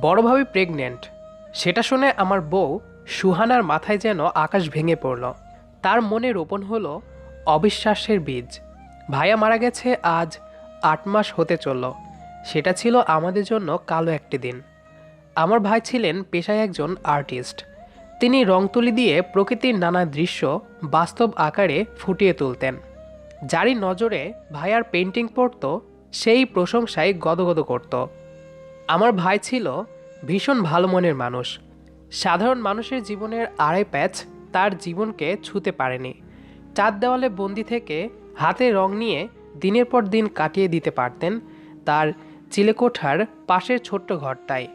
বড় ভাবি প্রেগনেন্ট সেটা শুনে আমার বউ সুহানার মাথায় যেন আকাশ ভেঙে পড়ল। তার মনে রোপণ হলো অবিশ্বাসের বীজ। ভাইয়া মারা গেছে আজ আট মাস হতে চলল। সেটা ছিল আমাদের জন্য কালো একটি দিন। আমার ভাই ছিলেন পেশায় একজন আর্টিস্ট তিনি রং তুলি দিয়ে প্রকৃতির নানা দৃশ্য বাস্তব আকারে ফুটিয়ে তুলতেন। যারই নজরে ভাইয়ার পেন্টিং পড়তো, সেই প্রশংসায় গদগদ করত। আমার ভাই ছিল ভীষণ ভালো মনের মানুষ। সাধারণ মানুষের জীবনের আড়াই প্যাচ তার জীবনকে ছুতে পারেনি। চার দেওয়ালে বন্দি থেকে হাতে রং নিয়ে দিনের পর দিন কাটিয়ে দিতে পারতেন তার চিলেকোঠার পাশের ছোট্ট ঘরটায়।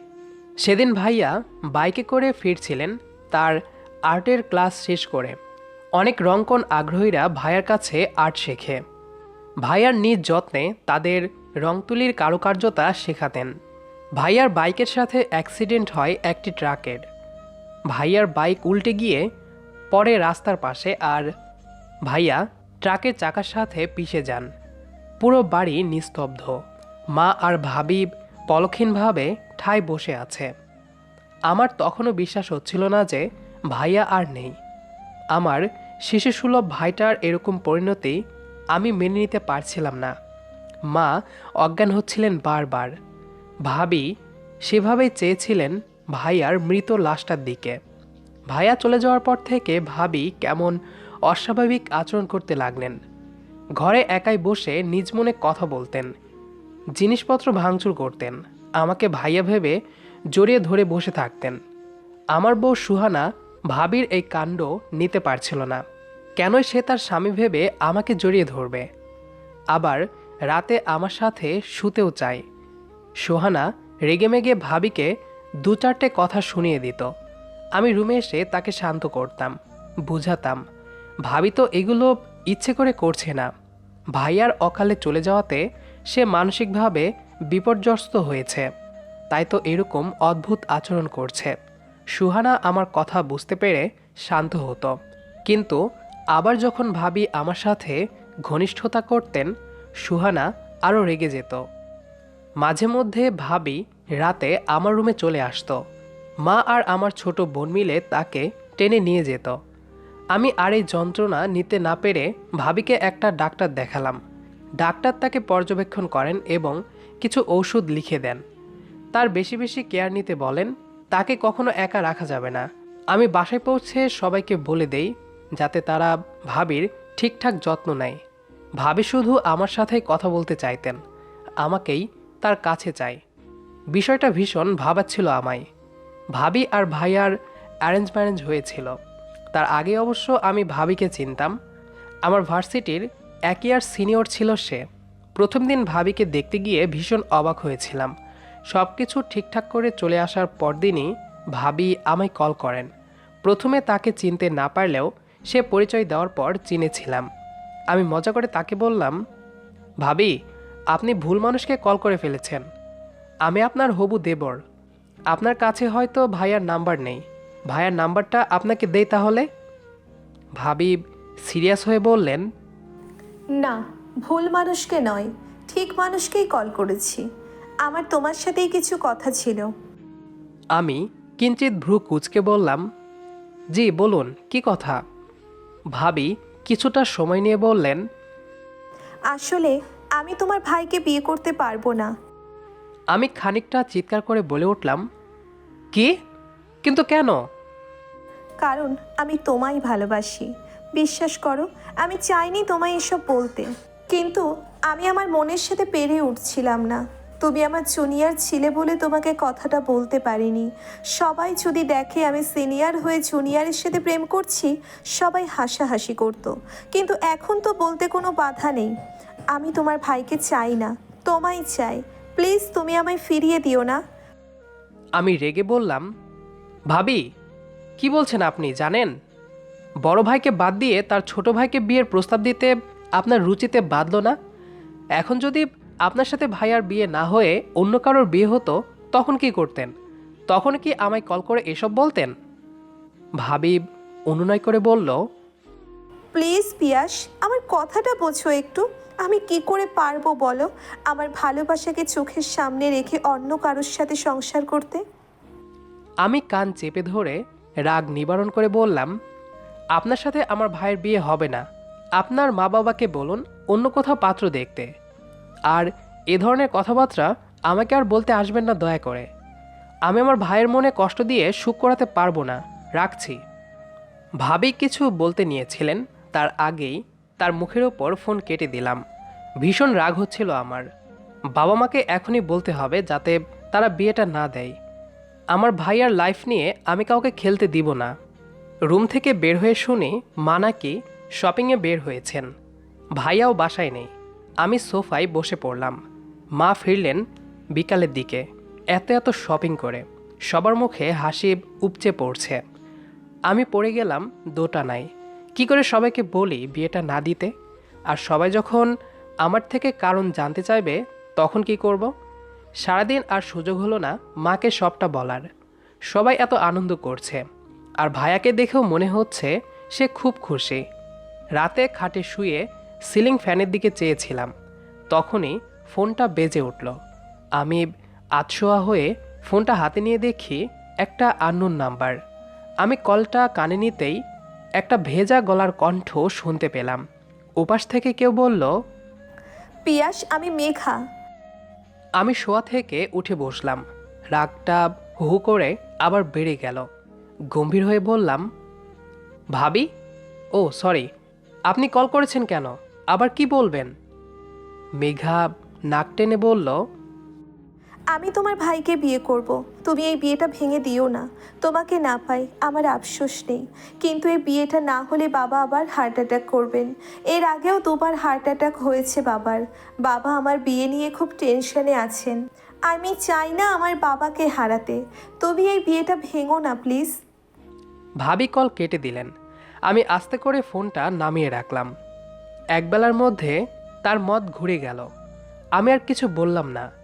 সেদিন ভাইয়া বাইকে করে ফিরছিলেন তার আর্টের ক্লাস শেষ করে। অনেক রঙ্কন আগ্রহীরা ভাইয়ার কাছে আর্ট শেখে। ভাইয়ার নিজ যত্নে তাদের রং তুলির কারুকার্যতা শেখাতেন। ভাইয়ার বাইকের সাথে অ্যাক্সিডেন্ট হয় একটি ট্রাকের। ভাইয়ার বাইক উল্টে গিয়ে পরে রাস্তার পাশে আর ভাইয়া ট্রাকের চাকার সাথে পিষে যান। পুরো বাড়ি নিস্তব্ধ। মা আর ভাবি পলক্ষীনভাবে ঠায় বসে আছে। আমার তখনও বিশ্বাস হচ্ছিল না যে ভাইয়া আর নেই। আমার শিশুসুলভ ভাইটার এরকম পরিণতি আমি মেনে নিতে পারছিলাম না। মা অজ্ঞান হচ্ছিলেন বারবার। ভাবি সেভাবেই চেয়েছিলেন ভাইয়ার মৃত লাশটার দিকে। ভাইয়া চলে যাওয়ার পর থেকে ভাবি কেমন অস্বাভাবিক আচরণ করতে লাগলেন। ঘরে একাই বসে নিজ মনে কথা বলতেন। জিনিসপত্র ভাঙচুর করতেন। আমাকে ভাইয়া ভেবে জড়িয়ে ধরে বসে থাকতেন। আমার বউ সুহানা ভাবির এই কাণ্ড নিতে পারছিল না। কেনই সে তার স্বামী ভেবে আমাকে জড়িয়ে ধরবে। আবার রাতে আমার সাথে শুতেও চায়। সোহানা রেগেমেগে ভাবিকে দু চারটে কথা শুনিয়ে দিত। আমি রুমে এসে তাকে শান্ত করতাম, বুঝাতাম, ভাবি তো এগুলো ইচ্ছে করে করছে না। ভাইয়ার অকালে চলে যাওয়াতে সে মানসিকভাবে বিপর্যস্ত হয়েছে। তাই তো এরকম অদ্ভুত আচরণ করছে। সুহানা আমার কথা বুঝতে পেরে শান্ত হতো। কিন্তু আবার যখন ভাবি আমার সাথে ঘনিষ্ঠতা করতেন, সুহানা আরও রেগে যেত। মাঝে মধ্যে ভাবি রাতে আমার রুমে চলে আসতো। মা আর আমার ছোট বোন মিলে তাকে টেনে নিয়ে যেত। আমি আর এই যন্ত্রণা নিতে না পেরে ভাবিকে একটা ডাক্তার দেখালাম। ডাক্তার তাকে পর্যবেক্ষণ করেন এবং কিছু ঔষধ লিখে দেন। তার বেশি বেশি কেয়ার নিতে বলেন, তাকে কখনো একা রাখা যাবে না। আমি বাসায় পৌঁছে সবাইকে বলে দেই, যাতে তারা ভাবির ঠিকঠাক যত্ন নেয়। ভাবি শুধু আমার সাথে কথা বলতে চাইতেন। আমাকেই তার কাছে চাই। বিষয়টা ভীষণ ভাবাচ্ছিল আমায়। ভাবি আর ভাইয়ার অ্যারেঞ্জ ম্যারেঞ্জ হয়েছিল। তার আগে অবশ্য আমি ভাবিকে চিনতাম। আমার ভার্সিটির এক ইয়ার সিনিয়র ছিল সে। প্রথম দিন ভাবিকে দেখতে গিয়ে ভীষণ অবাক হয়েছিলাম। সব কিছু ঠিকঠাক করে চলে আসার পরদিনই ভাবি আমায় কল করেন। প্রথমে তাকে চিনতে না পারলেও সে পরিচয় দেওয়ার পর চিনেছিলাম। আমি মজা করে তাকে বললাম, ভাবি আপনি ভুল মানুষকে কল করে ফেলেছেন। আমি আপনার হবু দেবর। আপনার কাছে হয়তো ভাইয়ার নাম্বার নেই। ভাইয়ার নাম্বারটা আপনাকে দেই তাহলে? ভাবি সিরিয়াস হয়ে বললেন না ভুল মানুষকে নয় ঠিক মানুষকেই কল করেছি। আমার তোমার সাথেই কিছু কথা ছিল। আমি কিঞ্চিত ভ্রু কুচকে বললাম জি বলুন কি কথা? ভাবি কিছুটা সময় নিয়ে বললেন আসলে আমি তোমার ভাইকে বিয়ে করতে পারব না। আমি খানিকটা চিৎকার করে বলে উঠলাম কি? কিন্তু কেন? কারণ আমি তোমায় ভালোবাসি। বিশ্বাস করো আমি চাইনি তোমায় এসব বলতে। কিন্তু আমি আমার মনের সাথে পেরে উঠছিলাম না। তুমি আমার জুনিয়র ছিলে বলে তোমাকে কথাটা বলতে পারিনি। সবাই যদি দেখে আমি সিনিয়র হয়ে জুনিয়রের সাথে প্রেম করছি সবাই হাসাহাসি করতো। কিন্তু এখন তো বলতে কোনো বাধা নেই। আমি তোমার ভাইকে চাই না, তোমায় চাই। প্লিজ তুমি আমায় ফিরিয়ে দিও না। আমি রেগে বললাম, ভাবি, কি বলছেন আপনি, জানেন? বড় ভাইকে বাদ দিয়ে তার ছোট ভাইকে বিয়ের প্রস্তাব দিতে আপনার রুচিতে বাঁধল না? এখন যদি আপনার সাথে ভাইয়ার বিয়ে না হয়ে অন্য কারোর বিয়ে হতো, তখন কি করতেন? তখন কি আমায় কল করে এসব বলতেন? ভাবি অনুনয় করে বলল প্লিজ পিয়াস, আমার কথাটা বোঝো একটু। আমি কি করে পারব বলো? আমার ভালোবাসাকে চোখের সামনে রেখে অন্য কারোর সাথে সংসার করতে? আমি কান চেপে ধরে রাগ নিবারণ করে বললাম, আপনার সাথে আমার ভাইয়ের বিয়ে হবে না। আপনার মা বাবাকে বলুন অন্য কোথাও পাত্র দেখতে। আর এ ধরনের কথাবার্তা আমাকে আর বলতে আসবেন না দয়া করে। আমি আমার ভাইয়ের মনে কষ্ট দিয়ে সুখ করাতে পারব না। রাখছি। ভাবি কিছু বলতে নিয়েছিলেন। তার আগেই তার মুখের ওপর ফোন কেটে দিলাম। ভীষণ রাগ হচ্ছিল আমার। বাবা মাকে এখনই বলতে হবে যাতে তারা বিয়েটা না দেয়। আমার ভাইয়ার লাইফ নিয়ে আমি কাউকে খেলতে দিব না। রুম থেকে বের হয়ে শুনি মা নাকি শপিংয়ে বের হয়েছেন। ভাইয়াও বাসায় নেই। আমি সোফায় বসে পড়লাম। মা ফিরলেন বিকালের দিকে। এত এত শপিং করে। সবার মুখে হাসি উপচে পড়ছে। আমি পড়ে গেলাম দোটানায়। কি করে সবাইকে বলি বিয়েটা না দিতে? আর সবাই যখন আমার থেকে কারণ জানতে চাইবে, তখন কি করব? সারাদিন আর সুযোগ হলো না মাকে সবটা বলার। সবাই এত আনন্দ করছে। আর ভায়াকে দেখেও মনে হচ্ছে সে খুব খুশি। রাতে খাটে শুয়ে সিলিং ফ্যানের দিকে চেয়েছিলাম। তখনই ফোনটা বেজে উঠল। আমি আতশোয়া হয়ে ফোনটা হাতে নিয়ে দেখি একটা আননোন নাম্বার আমি কলটা কানে নিতেই একটা ভেজা গলার কণ্ঠ শুনতে পেলাম। ওপাশ থেকে কেউ বলল পিয়াস আমি মেঘা। আমি শোয়া থেকে উঠে বসলাম। রাগটা হু হু করে আবার বেড়ে গেল। গম্ভীর হয়ে বললাম ভাবি? ও সরি আপনি কল করেছেন কেন? আবার কি বলবেন? মেঘা নাক টেনে বলল আমি তোমার ভাইকে বিয়ে করব। তুমি এই বিয়েটা ভেঙে দিও না। তোমাকে না পাই আমার আফসোস নেই। কিন্তু এই বিয়েটা না হলে বাবা আবার হার্ট অ্যাটাক করবেন। এর আগেও দুবার হার্ট অ্যাটাক হয়েছে বাবার। বাবা আমার বিয়ে নিয়ে খুব টেনশনে আছেন। আমি চাই না আমার বাবাকে হারাতে। তুমি এই বিয়েটা ভেঙো না প্লিজ ভাবি কল কেটে দিলেন। আমি আস্তে করে ফোনটা নামিয়ে রাখলাম। একবেলার মধ্যে তার মত ঘুরে গেল। আমি আর কিছু বললাম না।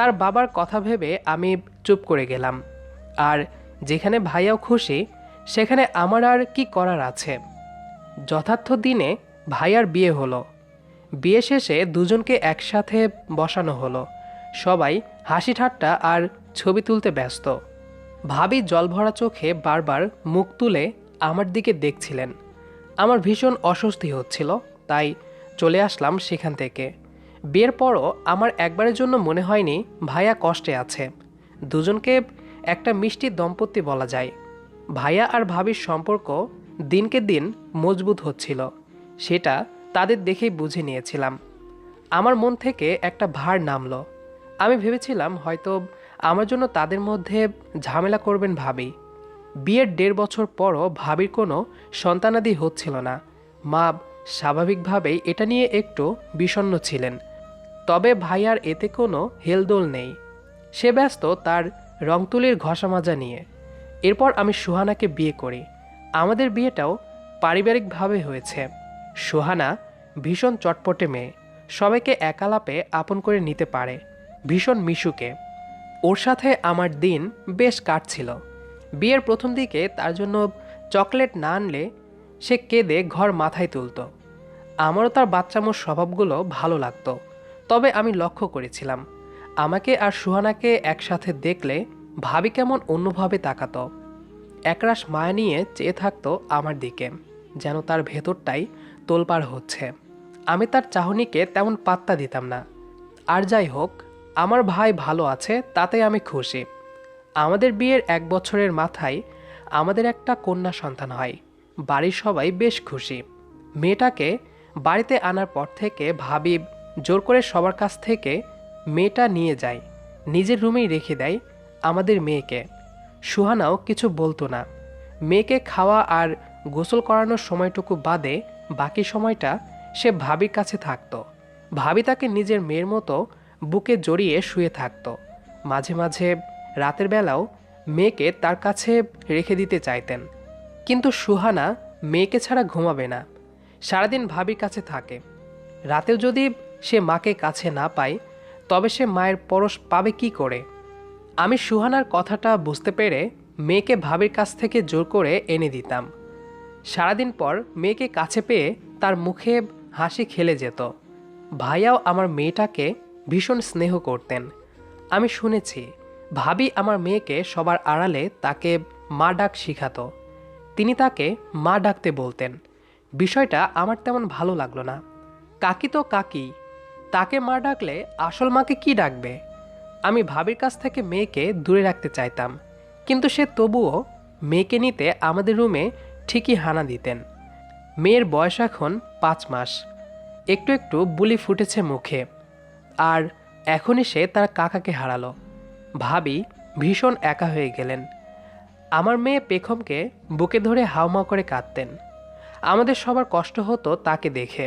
তার বাবার কথা ভেবে আমি চুপ করে গেলাম। আর যেখানে ভাইয়াও খুশি, সেখানে আমার আর কি করার আছে? যথার্থ দিনে ভাইয়ার বিয়ে হলো। বিয়ে শেষে দুজনকে একসাথে বসানো হলো। সবাই হাসি ঠাট্টা আর ছবি তুলতে ব্যস্ত। ভাবি জলভরা চোখে বারবার মুখ তুলে আমার দিকে দেখছিলেন। আমার ভীষণ অস্বস্তি হচ্ছিল, তাই চলে আসলাম সেখান থেকে। বিয়ের পরও আমার একবারের জন্য মনে হয়নি ভাইয়া কষ্টে আছে। দুজনকে একটা মিষ্টি দম্পতি বলা যায়। ভাইয়া আর ভাবির সম্পর্ক দিনকে দিন মজবুত হচ্ছিল। সেটা তাদের দেখেই বুঝে নিয়েছিলাম। আমার মন থেকে একটা ভার নামলো। আমি ভেবেছিলাম হয়তো আমার জন্য তাদের মধ্যে ঝামেলা করবেন ভাবি। বিয়ের দেড় বছর পরও ভাবির কোনো সন্তানাদি হচ্ছিল না। মা স্বাভাবিকভাবেই এটা নিয়ে একটু বিষণ্ণ ছিলেন। তবে ভাইয়ার এতে কোনো হেলদোল নেই। সে ব্যস্ত তার রংতুলির ঘষা মাজা নিয়ে। এরপর আমি সুহানাকে বিয়ে করি। আমাদের বিয়েটাও পারিবারিকভাবে হয়েছে। সুহানা ভীষণ চটপটে মেয়ে। সবাইকে একালাপে আপন করে নিতে পারে। ভীষণ মিশুকে। ওর সাথে আমার দিন বেশ কাটছিল। বিয়ের প্রথম দিকে তার জন্য চকলেট না আনলে সে কেঁদে ঘর মাথায় তুলত। আমারও তার বাচ্চামোর স্বভাবগুলো ভালো লাগতো। তবে আমি লক্ষ্য করেছিলাম। আমাকে আর সুহানাকে একসাথে দেখলে ভাবি কেমন অন্যভাবে তাকাত। একরাশ মায়া নিয়ে চেয়ে থাকতো আমার দিকে, যেন তার ভেতরটাই তোলপাড় হচ্ছে। আমি তার চাহনিকে তেমন পাত্তা দিতাম না। আর যাই হোক, আমার ভাই ভালো আছে তাতে আমি খুশি। আমাদের বিয়ের এক বছরের মাথায় আমাদের একটা কন্যা সন্তান হয়। বাড়ির সবাই বেশ খুশি। মেয়েটাকে বাড়িতে আনার পর থেকে ভাবি জোর করে সবার কাছ থেকে মেয়েটা নিয়ে যায়। নিজের রুমেই রেখে দেয় আমাদের মেয়েকে। সুহানাও কিছু বলতো না। মেয়েকে খাওয়া আর গোসল করানোর সময়টুকু বাদে বাকি সময়টা সে ভাবির কাছে থাকতো। ভাবি তাকে নিজের মেয়ের মতো বুকে জড়িয়ে শুয়ে থাকতো। মাঝে মাঝে রাতের বেলাও মেয়েকে তার কাছে রেখে দিতে চাইতেন। কিন্তু সুহানা মেয়েকে ছাড়া ঘুমাবে না। সারাদিন ভাবির কাছে থাকে। রাতেও যদি সে মাকে কাছে না পায়, তবে সে মায়ের পরশ পাবে কি করে? আমি সুহানার কথাটা বুঝতে পেরে মেয়েকে ভাবির কাছ থেকে জোর করে এনে দিতাম। সারাদিন পর মেয়েকে কাছে পেয়ে তার মুখে হাসি খেলে যেত। ভাইয়াও আমার মেয়েটাকে ভীষণ স্নেহ করতেন। আমি শুনেছি, ভাবি আমার মেয়েকে সবার আড়ালে তাকে মা ডাক শিখাতো। তিনি তাকে মা ডাকতে বলতেন। বিষয়টা আমার তেমন ভালো লাগল না। কাকি তো কাকি তাকে মা ডাকলে আসল মাকে কি ডাকবে? আমি ভাবির কাছ থেকে মেয়েকে দূরে রাখতে চাইতাম, কিন্তু সে তবুও মেয়েকে নিতে আমাদের রুমে ঠিকই হানা দিতেন। মেয়ের বয়স এখন পাঁচ মাস। একটু একটু বুলি ফুটেছে মুখে। আর এখনই সে তার কাকাকে হারালো। ভাবি ভীষণ একা হয়ে গেলেন। আমার মেয়ে পেখমকে বুকে ধরে হাওমা করে কাঁদতেন। আমাদের সবার কষ্ট হতো তাকে দেখে।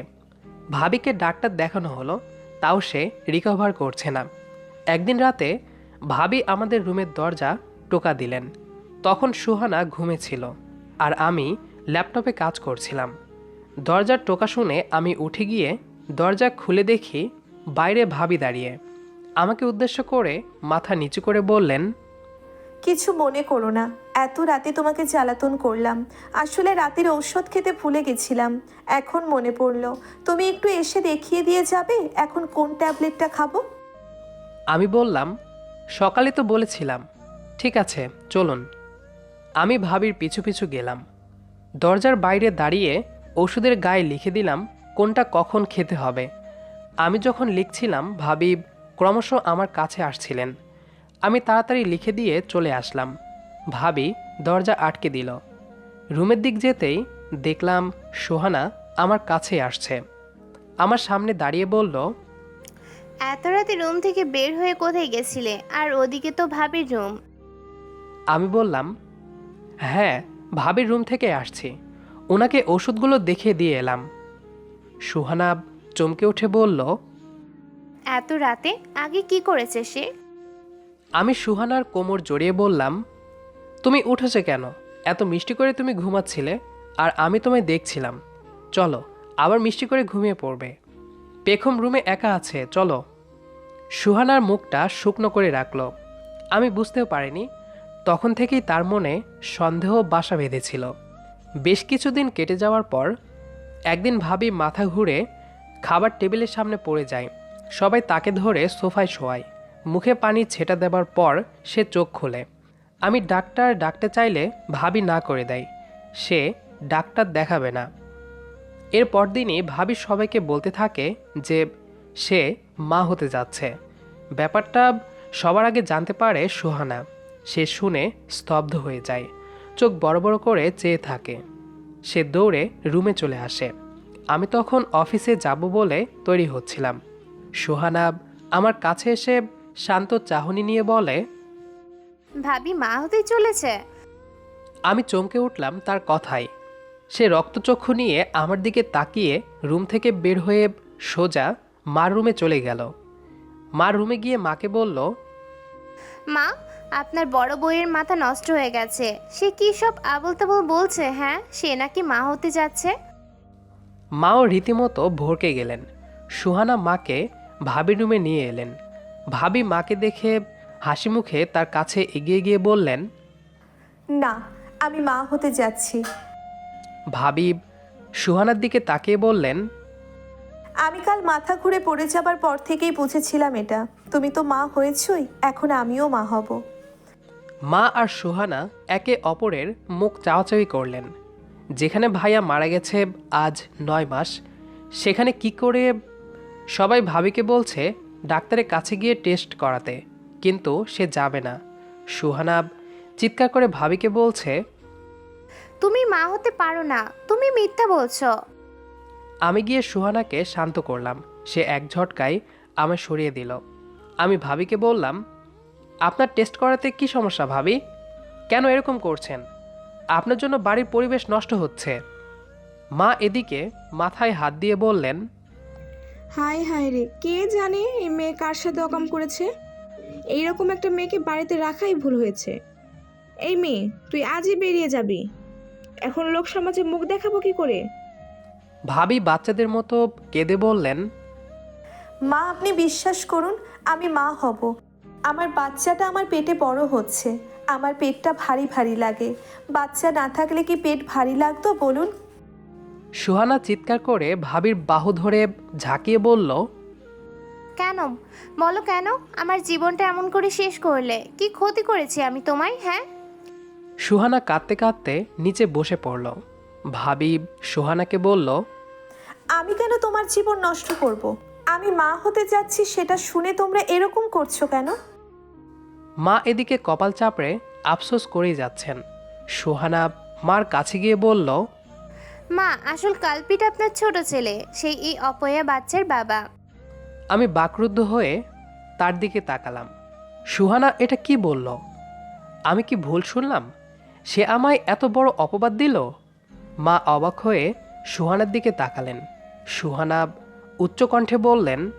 ভাবিকে ডাক্তার দেখানো হলো। তাও সে রিকভার করছে না। একদিন রাতে ভাবি আমাদের রুমের দরজা টোকা দিলেন। তখন সুহানা ঘুমেছিল আর আমি ল্যাপটপে কাজ করছিলাম। দরজার টোকা শুনে আমি উঠে গিয়ে দরজা খুলে দেখি বাইরে ভাবি দাঁড়িয়ে। আমাকে উদ্দেশ্য করে মাথা নিচু করে বললেন কিছু মনে করো না। এত রাতে তোমাকে জ্বালাতন করলাম। আসলে রাতের ঔষধ খেতে ভুলে গেছিলাম। এখন মনে পড়ল, তুমি একটু এসে দেখিয়ে দিয়ে যাবে? এখন কোন ট্যাবলেটটা খাব? আমি বললাম, সকালে তো বলেছিলাম। ঠিক আছে, চলুন। আমি ভাবির পিছু পিছু গেলাম। দরজার বাইরে দাঁড়িয়ে ওষুধের গায়ে লিখে দিলাম, কোনটা কখন খেতে হবে। আমি যখন লিখছিলাম, ভাবি ক্রমশ আমার কাছে আসছিলেন। আমি তাড়াতাড়ি লিখে দিয়ে চলে আসলাম। ভাবি দরজা আটকে দিল। রুমের দিক যেতেই দেখলাম সোহানা আমার কাছে আসছে। আমার সামনে দাঁড়িয়ে বলল এত রাতে রুম থেকে বের হয়ে কোথায় গেছিলে? আর ওদিকে তো ভাবির রুম। আমি বললাম হ্যাঁ ভাবির রুম থেকে আসছি। ওনাকে ওষুধগুলো দেখে দিয়ে এলাম। সুহানা চমকে উঠে বলল এত রাতে? আগে কি করেছে সে? আমি সুহানার কোমর জড়িয়ে বললাম, তুমি উঠেছে কেন? এত মিষ্টি করে তুমি ঘুমাচ্ছিলে আর আমি তোমায় দেখছিলাম। চলো, আবার মিষ্টি করে ঘুমিয়ে পড়বে। পেখম রুমে একা আছে, চলো। সুহানার মুখটা শুকনো করে রাখল। আমি বুঝতেও পারিনি, তখন থেকেই তার মনে সন্দেহ বাসা বেঁধেছিল। বেশ কিছুদিন কেটে যাওয়ার পর, একদিন ভাবি মাথা ঘুরে খাবার টেবিলের সামনে পড়ে যায়। সবাই তাকে ধরে সোফায় শোয়ায়। মুখে পানি ছেটা দেবার পর সে চোখ খোলে। আমি ডাক্তার ডাকতে চাইলে ভাবি না করে দেয়। সে ডাক্তার দেখাবে না। এর পরদিনই ভাবি সবাইকে বলতে থাকে যে সে মা হতে যাচ্ছে। ব্যাপারটা সবার আগে জানতে পারে সুহানা। সে শুনে স্তব্ধ হয়ে যায়। চোখ বড় বড় করে চেয়ে থাকে। সে দৌড়ে রুমে চলে আসে। আমি তখন অফিসে যাব বলে তৈরি হচ্ছিলাম। সুহানা আমার কাছে এসে শান্ত চাহনি নিয়ে বলে ভাবি মা হতে চলেছে? আমি চমকে উঠলাম তার কথায়। সে রক্তচক্ষু নিয়ে আমার দিকে তাকিয়ে রুম থেকে বের হয়ে সোজা মার রুমে চলে গেল। মার রুমে গিয়ে মাকে বলল মা আপনার বড় বইয়ের মাথা নষ্ট হয়ে গেছে। সে কি সব আবল তাবল বলছে হ্যাঁ? সে নাকি মা হতে যাচ্ছে? মাও রীতিমতো ভরকে গেলেন। সুহানা মাকে ভাবি রুমে নিয়ে এলেন। ভাবি মাকে দেখে হাসি মুখে তার কাছে এগিয়ে গিয়ে বললেন না আমি মা হতে যাচ্ছি। ভাবি সুহানার দিকে তাকিয়ে বললেন আমি কাল মাথা ঘুরে পড়ে যাবার পর থেকেই বুঝেছিলাম এটা। তুমি তো মা হয়েছই এখন আমিও মা হব। মা আর সুহানা একে অপরের মুখ চাওয়াচাওয়ি করলেন। যেখানে ভাইয়া মারা গেছে আজ নয় মাস সেখানে কি করে সবাই ভাবিকে বলছে ডাক্তারের কাছে গিয়ে টেস্ট করাতে কিন্তু সে যাবে না। সুহানা চিৎকার করে ভাবিকে বলছে তুমি মা হতে পারো না তুমি মিথ্যা বলছো। আমি গিয়ে সুহানাকে শান্ত করলাম। সে এক ঝটকায় আমায় সরিয়ে দিল। আমি ভাবিকে বললাম আপনার টেস্ট করাতে কি সমস্যা ভাবি? কেন এরকম করছেন? আপনার জন্য বাড়ির পরিবেশ নষ্ট হচ্ছে। মা এদিকে মাথায় হাত দিয়ে বললেন হায় হায় রে কে জানে এই মেয়ে কার সাথে অকাম করেছে? এইরকম একটা মেয়েকে বাড়িতে রাখাই ভুল হয়েছে। এই মেয়ে তুই আজই বেরিয়ে যাবি। এখন লোক সমাজে মুখ দেখাবো কি করে? ভাবি বাচ্চাদের মতো কেঁদে বললেন মা আপনি বিশ্বাস করুন আমি মা হব। আমার বাচ্চাটা আমার পেটে বড় হচ্ছে। আমার পেটটা ভারী ভারী লাগে। বাচ্চা না থাকলে কি পেট ভারী লাগতো বলুন? সুহানা চিৎকার করে ভাবির বাহু ধরে ঝাঁকিয়ে বলল কেন? বলো কেন? আমার জীবনটা এমন করে শেষ করলে। কি ক্ষতি করেছি আমি তোমায় হ্যাঁ? সুহানা কাঁদতে কাঁদতে নিচে বসে পড়ল। ভাবি সুহানাকে বলল আমি কেন তোমার জীবন নষ্ট করব। আমি মা হতে যাচ্ছি সেটা শুনে তোমরা এরকম করছ কেন? মা এদিকে কপাল চাপড়ে আফসোস করেই যাচ্ছেন। সুহানা মার কাছে গিয়ে বলল মা, আসল কালপিট আপনার ছোট ছেলে। সেই এই অপয়া বাচ্চার বাবা। আমি বাকরুদ্ধ হয়ে তার দিকে তাকালাম। সুহানা এটা কি বলল? আমি কি ভুল শুনলাম? সে আমায় এত বড় অপবাদ দিল? মা অবাক হয়ে সুহানার দিকে তাকালেন। সুহানা উচ্চকণ্ঠে বললেন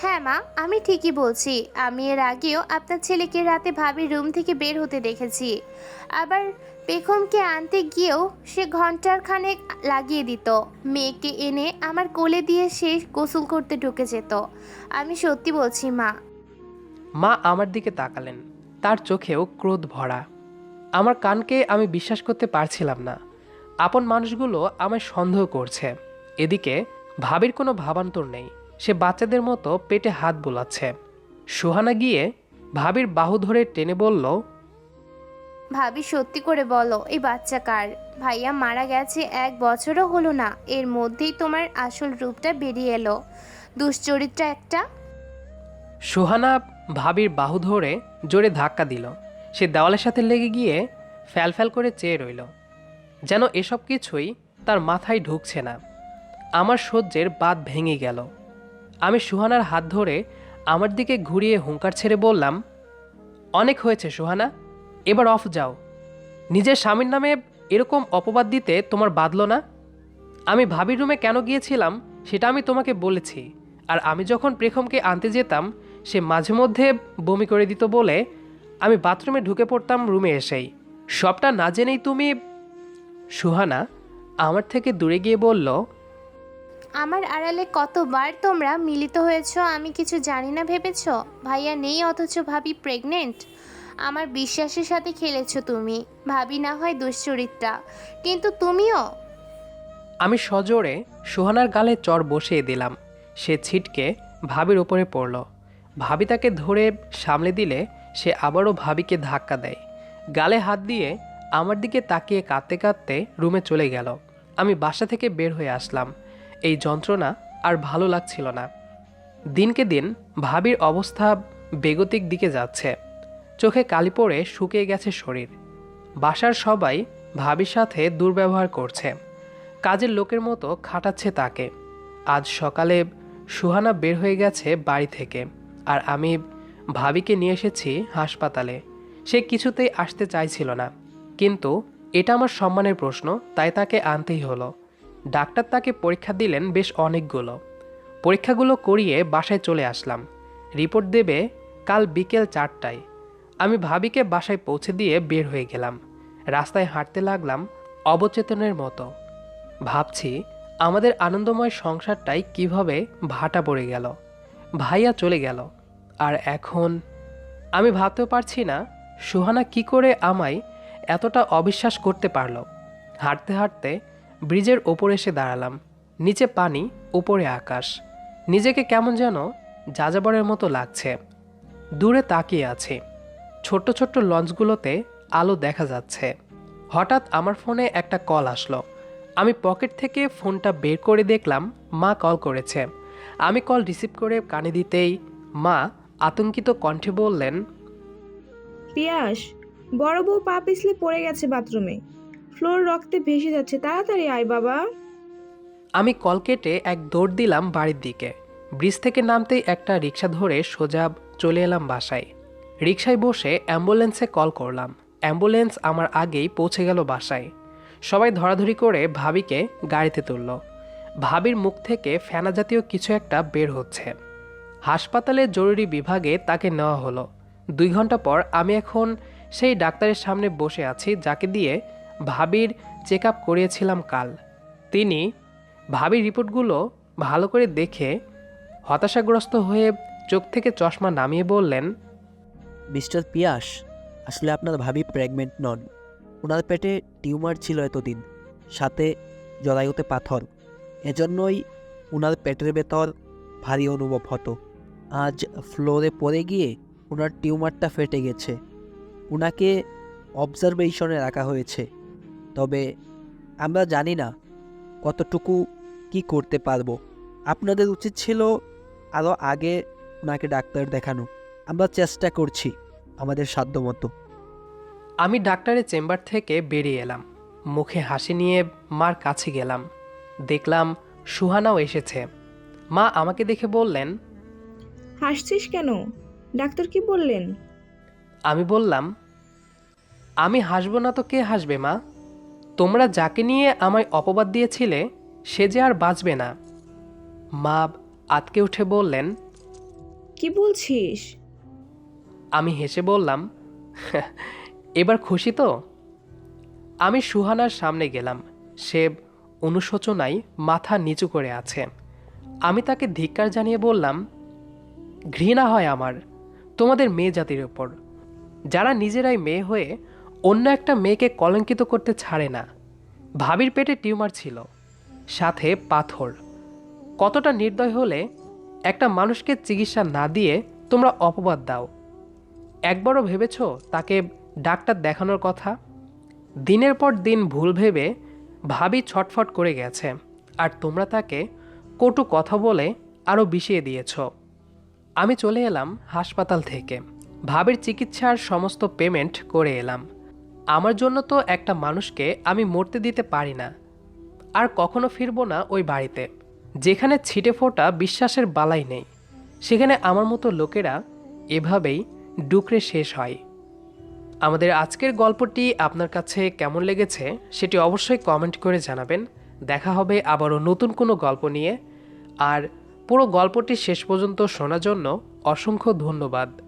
হ্যাঁ মা, আমি ঠিকই বলছি। আমি এর আগেও আপনার ছেলেকে রাতে ভাবির রুম থেকে বের হতে দেখেছি। আবার পেখমকে আনতে গিয়েও সে ঘণ্টার খানেক লাগিয়ে দিত। মেয়েকে এনে আমার কোলে দিয়ে সে গোসল করতে ঢুকে যেত। আমি সত্যি বলছি, মা। মা আমার দিকে তাকালেন। তার চোখেও ক্রোধ ভরা। আমার কানকে আমি বিশ্বাস করতে পারছিলাম না। আপন মানুষগুলো আমায় সন্দেহ করছে। এদিকে ভাবির কোনো ভাবান্তর নেই। সে বাচ্চাদের মতো পেটে হাত বোলাচ্ছে। সুহানা গিয়ে ভাবির বাহু ধরে টেনে বলল ভাবি সত্যি করে বলো এই বাচ্চা কার? ভাইয়া মারা গেছে এক বছরও হলো না এর মধ্যেই তোমার আসল রূপটা বেরিয়ে এলো। দুশ্চরিত্রা একটা? সুহানা ভাবির বাহু ধরে জোরে ধাক্কা দিল। সে দেওয়ালের সাথে লেগে গিয়ে ফ্যাল ফ্যাল করে চেয়ে রইল। যেন এসব কিছুই তার মাথায় ঢুকছে না। আমার সহ্যের বাদ ভেঙে গেল। আমি সুহানার হাত ধরে আমার দিকে ঘুরিয়ে হুঙ্কার ছেড়ে বললাম, অনেক হয়েছে সুহানা, এবার অফ যাও। নিজের স্বামীর নামে এরকম অপবাদ দিতে তোমার বাদলো না? আমি ভাবির রুমে কেন গিয়েছিলাম সেটা আমি তোমাকে বলেছি, আর আমি যখন প্রেখমকে আনতে যেতাম, সে মাঝে মধ্যে বমি করে দিত বলে আমি বাথরুমে ঢুকে পড়তাম রুমে এসেই। সবটা না জেনেই তুমি সুহানা আমার থেকে দূরে গিয়ে বলল আমার আড়ালে কতবার তোমরা মিলিত হয়েছো আমি কিছু জানি না ভেবেছ? ভাইয়া নেই অথচ ভাবি প্রেগনেন্ট আমার বিশ্বাসের সাথে খেলেছো তুমি, ভাবি না হয় দুশ্চরিত্রা। কিন্তু তুমিও? আমি সজোরে সুহানার গালে চর বসিয়ে দিলাম। সে ছিটকে ভাবির ওপরে পড়ল। ভাবি তাকে ধরে সামলে দিলে সে আবারও ভাবিকে ধাক্কা দেয়। গালে হাত দিয়ে আমার দিকে তাকিয়ে কাঁদতে কাঁদতে রুমে চলে গেল। আমি বাসা থেকে বের হয়ে আসলাম। এই যন্ত্রণা আর ভালো লাগছিল না। দিনকে দিন ভাবির অবস্থা বেগতিক দিকে যাচ্ছে। চোখে কালি পড়ে শুকিয়ে গেছে শরীর। বাসার সবাই ভাবির সাথে দুর্ব্যবহার করছে। কাজের লোকের মতো খাটাচ্ছে তাকে। আজ সকালে সুহানা বের হয়ে গেছে বাড়ি থেকে আর আমি ভাবিকে নিয়ে এসেছি হাসপাতালে। সে কিছুতেই আসতে চাইছিল না। কিন্তু এটা আমার সম্মানের প্রশ্ন, তাই তাকে আনতেই হলো। ডাক্তার তাকে পরীক্ষা দিলেন বেশ অনেকগুলো। পরীক্ষাগুলো করিয়ে বাসায় চলে আসলাম। রিপোর্ট দেবে কাল বিকেল চারটায়। আমি ভাবিকে বাসায় পৌঁছে দিয়ে বের হয়ে গেলাম। রাস্তায় হাঁটতে লাগলাম অবচেতনের মতো। ভাবছি, আমাদের আনন্দময় সংসারটাই কীভাবে ভাটা পড়ে গেল। ভাইয়া চলে গেল। আর এখন? আমি ভাবতেও পারছি না, সুহানা কি করে আমায় এতটা অবিশ্বাস করতে পারল। হাঁটতে হাঁটতে ব্রিজের ওপর এসে দাঁড়ালাম। নিচে পানি, উপরে আকাশ। নিজেকে কেমন যেন যাযাবরের মতো লাগছে। দূরে তাকিয়ে আছে। ছোট্ট ছোট্ট লঞ্চগুলোতে আলো দেখা যাচ্ছে। হঠাৎ আমার ফোনে একটা কল আসলো। আমি পকেট থেকে ফোনটা বের করে দেখলাম, মা কল করেছে। আমি কল রিসিভ করে কানে দিতেই মা আতঙ্কিত কণ্ঠে বললেন পিয়াস বড় বউ পা পিছলে পড়ে গেছে বাথরুমে। ফ্লোর রক্তে ভেসে যাচ্ছে। তাড়াতাড়ি আয়, বাবা। আমি কল কেটে এক দৌড় দিলাম বাড়ির দিকে। ব্রিজ থেকে নামতেই একটা রিক্সা ধরে সোজা চলে এলাম বাসায়। রিক্সায় বসে অ্যাম্বুলেন্সে কল করলাম। অ্যাম্বুলেন্স আমার আগেই পৌঁছে গেল বাসায়। সবাই ধরাধরি করে ভাবিকে গাড়িতে তুলল। ভাবির মুখ থেকে ফেনা জাতীয় কিছু একটা বের হচ্ছে। হাসপাতালের জরুরি বিভাগে তাকে নেওয়া হলো। দুই ঘণ্টা পর আমি এখন সেই ডাক্তারের সামনে বসে আছি, যাকে দিয়ে ভাবির চেক আপ করিয়েছিলাম কাল। তিনি ভাবির রিপোর্টগুলো ভালো করে দেখে হতাশাগ্রস্ত হয়ে চোখ থেকে চশমা নামিয়ে বললেন, মিস্টার পিয়াস, আসলে আপনার ভাবি প্রেগনেন্ট নন। ওনার পেটে টিউমার ছিল এতদিন, সাথে জরায়ুতে পাথর। এজন্যই ওনার পেটের ভেতর ভারী অনুভব হতো। আজ ফ্লোরে পড়ে গিয়ে ওনার টিউমারটা ফেটে গেছে। ওনাকে অবজারভেশনে রাখা হয়েছে। তবে আমরা জানি না কতটুকু কি করতে পারব। আপনাদের উচিত ছিল আরও আগে ওনাকে ডাক্তার দেখানো। আমরা চেষ্টা করছি আমাদের সাধ্যমতো। আমি ডাক্তারের চেম্বার থেকে বেরিয়ে এলাম। মুখে হাসি নিয়ে মার কাছে গেলাম। দেখলাম সুহানাও এসেছে। মা আমাকে দেখে বললেন হাসছিস কেন? ডাক্তার কি বললেন? আমি বললাম আমি হাসবো না তো কে হাসবে মা? তোমরা যাকে নিয়ে আমায় অপবাদ দিয়েছিলে সে যে আর বাঁচবে না। মা আতকে উঠে বললেন কি বলছিস? আমি হেসে বললাম এবার খুশি তো? আমি সুহানার সামনে গেলাম। সে অনুশোচনায় মাথা নিচু করে আছে। আমি তাকে ধিক্কার জানিয়ে বললাম ঘৃণা হয় আমার তোমাদের মেয়ে জাতির ওপর যারা নিজেরাই মেয়ে হয়ে অন্য একটা মেয়েকে কলঙ্কিত করতে ছাড়ে না। ভাবির পেটে টিউমার ছিল, সাথে পাথর। কতটা নির্দয় হলে একটা মানুষকে চিকিৎসা না দিয়ে তোমরা অপবাদ দাও। একবারও ভেবেছ তাকে ডাক্তার দেখানোর কথা? দিনের পর দিন ভুল ভেবে ভাবি ছটফট করে গেছে, আর তোমরা তাকে কটু কথা বলে আরও বিষিয়ে দিয়েছ। আমি চলে এলাম হাসপাতাল থেকে। ভাবির চিকিৎসার সমস্ত পেমেন্ট করে এলাম। আমার জন্য তো একটা মানুষকে আমি মরতে দিতে পারি না। আর কখনো ফিরবো না ওই বাড়িতে। যেখানে ছিটে ফোটা বিশ্বাসের বালাই নেই। সেখানে আমার মতো লোকেরা এভাবেই ডুকরে শেষ হয়। আমাদের আজকের গল্পটি আপনার কাছে কেমন লেগেছে সেটি অবশ্যই কমেন্ট করে জানাবেন। দেখা হবে আবারও নতুন কোনো গল্প নিয়ে। আর পুরো গল্পটি শেষ পর্যন্ত শোনার জন্য অসংখ্য ধন্যবাদ।